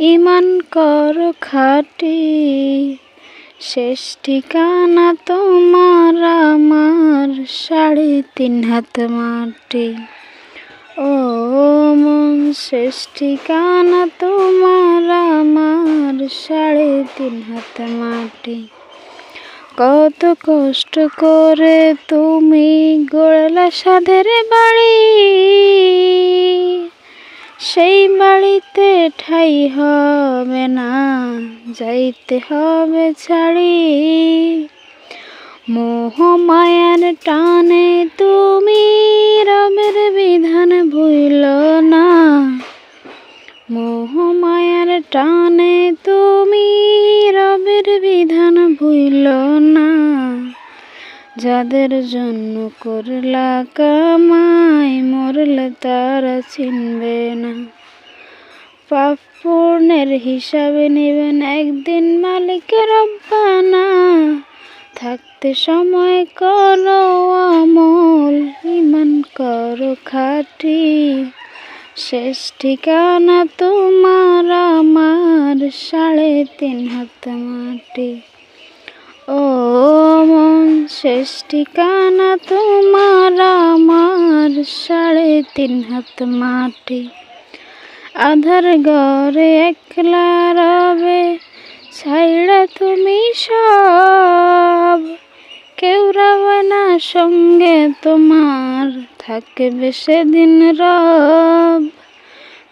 ইমান করো খাটি। শেষ ঠিকানা তোমার, আমার সাড়ে তিন হাত মাটি। ও মন, শেষ ঠিকানা তোমার, আমার সাড়ে তিন হাত মাটি। কত কষ্ট করে তুমি গড়লা সাধের বাড়ি। সেই বাড়িতে ঠাই হবে না, যাইতে হবে ছাড়ি মোহমায়ার টানে তুমি রবের বিধান ভুল না। মোহ মায়ার টানে যাদের জন্য করলা কামাই, মরলে তারা চিনবে না। পাপ পূর্ণের হিসাবে নেবেন একদিন মালিকের রব্বানা। থাকতে সময় করো আমল ইমান করো খাটি। শেষ ঠিকানা তোমার, আমার সাড়ে তিন হাত মাটি। শেষ ঠিকানা তোমার আমার সাড়ে তিন হাত মাটি। আধার ঘরে একলা রবে, ছাইড়া তুমি সব। কেউ রবে সঙ্গে তোমার থাকবে সেদিন রব।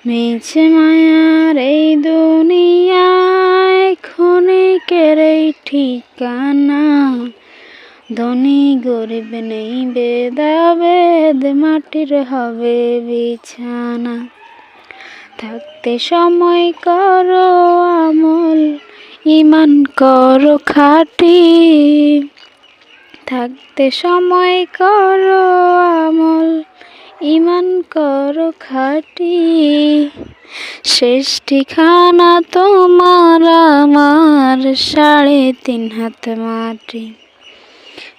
মিছে মায়ার এই দুনিয়ায় ক্ষণিকের এই ঠিকানা ধনী গরিব নেই বেদাবেদ মাটির হবে বিছানা। থাকতে সময় করো আমল ইমান করো খাটি। থাকতে সময় করো আমল ইমান করো খাটি। শেষ ঠিকানা তোমার, আমার সাড়ে তিন হাত মাটি।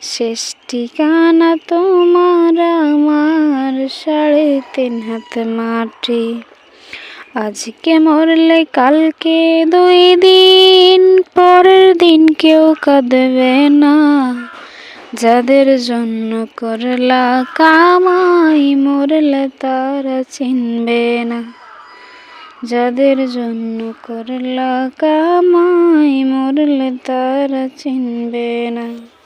শেষ ঠিকানা তোমার আমার সাড়ে তিন হাত মাটি। আজকে মরলে কালকে দুই দিন, পরের দিন কেউ কাঁদবে না। যাদের জন্য করলা কামাই, মরলে তারা চিনবে না। যাদের জন্য করলা কামাই, মরলে তারা চিনবে না।